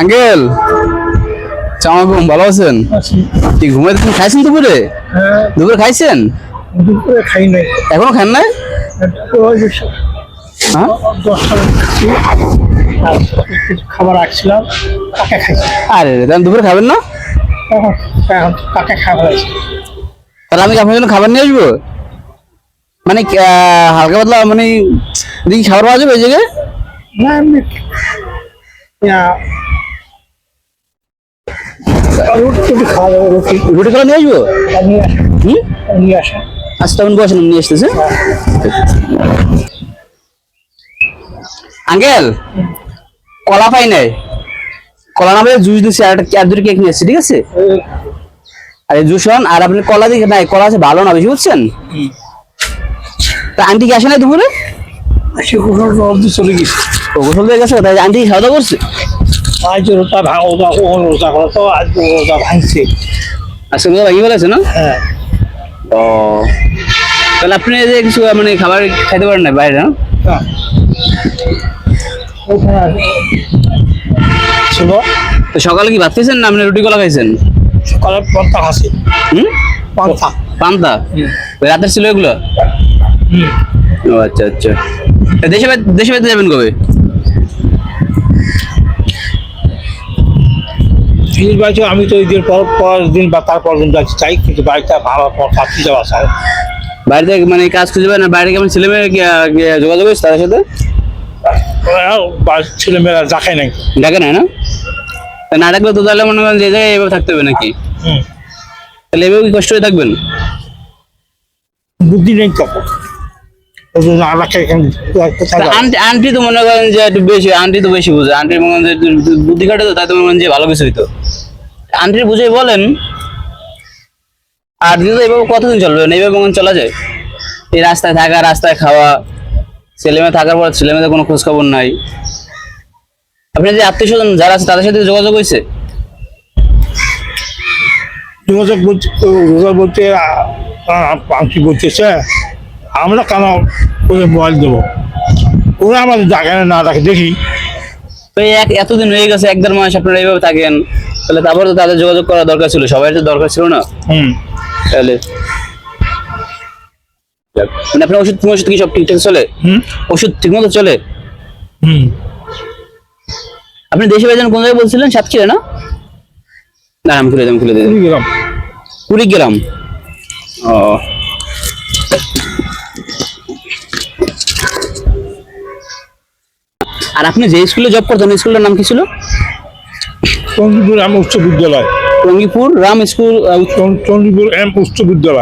Uncle চামাকুম ভালো আছেন? আছি। কি ঘুমাইতে তুমি খাইছেন দুপুরে? হ্যাঁ। দুপুরে খাইছেন? দুপুরে খাই নাই। এখনও খান নাই? হ্যাঁ? খাবার রাখছিলাম কাকে খাইছি? আরে তাহলে দুপুরে খাবেন না? এখন এখন কাকে খাবার আছে? তাহলে আমি আপনার জন্য খাবার নিয়ে আসব? মানে হালকা পাতলা মানে দেখি খাবার পাওয়া যাবে এই জায়গায়? না রুটি নিয়ে আসব? নিয়ে আসা আচ্ছা তখন বসেন নিয়ে আসতেছে? আঙ্কেল কলা পাই নাই। কলা না জুস দিচ্ছি আর একটা আর দুটো কেক নিয়ে আসছি ঠিক আছে? আর এই জুস হন আর আপনি কলা দিকে নাই কলা আছে ভালো না বেশি বুঝছেন? তা আন্টি কি আসে না দুপুরে? চলে গেছে। ও গোসল দিয়ে গেছে তাই আন্টি খাওয়া দাওয়া করছে? আজ রোজা ভাঙ রোজা ও রোজা করে তো আজ রোজা ভাঙছে। আজকে মতো ভাঙি বলেছে না? হ্যাঁ। ও। তাহলে আপনি যে কিছু মানে খাবার খাইতে পারেন না বাইরে না? তো সকালে কি ভাত খাইছেন না আপনি রুটি কলা খাইছেন? সকালে পন্থা আছে হুম? পান্তা। ওই রাতের ছিল এগুলো? হুম। ও আচ্ছা আচ্ছা। দেশে দেশে যাবেন কবে? ফির বাড়িতে আমি তো ঈদের পর পরের দিন বা তারপর দিন যাচ্ছি চাই কিন্তু বাড়িতে ভালো থাকতে যাওয়া চাই বাড়িতে মানে কাজ খুঁজে পায় না? বাইরে কেমন ছেলে মেয়ে যোগাযোগ হয়েছে তাদের সাথে? ছেলে মেয়েরা দেখায় নাই। ডাকে নাই না? না ডাকলে তো তাহলে মনে করেন যে জায়গায় এভাবে থাকতে হবে নাকি? তাহলে এভাবে কি কষ্ট হয়ে থাকবেন? বুদ্ধি নেই তো। ওই জন্য আলাকে এখানে কোথায় তা যাব? আন্টি আন্টি তো মনে করেন যে একটু বেশি আন্টি তো বেশি বুঝে। আন্টির মনে করেন যে বুদ্ধি কাটে তো তাই তো মনে করেন যে ভালো কিছু হইতো। আন্টির বুঝে বলেন। আর যদি এভাবে কতদিন চলবে? এইভাবে করেন চলা যায়? এই রাস্তায় থাকা, রাস্তায় খাওয়া, ছেলে মেয়ে থাকার পর ছেলে মেয়েদের কোনো খোঁজ খবর নাই। আপনি যে আত্মীয় স্বজন যারা আছে, তাদের সাথে যোগাযোগ হয়েছে? যোগাযোগ রোজা বলতে পাখি বলতেছে আমরা কেন মোবাইল দেবো? ওরা আমাদের জায়গায় না রাখে, দেখি। তো এক এতদিন হয়ে গেছে এক দেড় মাস আপনারা এইভাবে থাকেন তাহলে তারপর তো তাদের যোগাযোগ করা দরকার ছিল সবাই তো দরকার ছিল না? হুম। তাহলে মানে আপনার ওষুধ ওষুধ কি সব ঠিকঠাক চলে? হুম। ওষুধ ঠিকমতো চলে? হুম। আপনি দেশে বেজন কোন জায়গায় বলছিলেন? সাতক্ষীরা না? না আমি খুলে দিলাম খুলে দিলাম কুড়িগ্রাম। ও। আর আপনি যে স্কুলে জব করতেন স্কুলের স্কুলটার নাম কি ছিল? টঙ্গিপুর রাম উচ্চ বিদ্যালয়। টঙ্গিপুর রাম স্কুল টঙ্গিপুর এম উচ্চ বিদ্যালয়।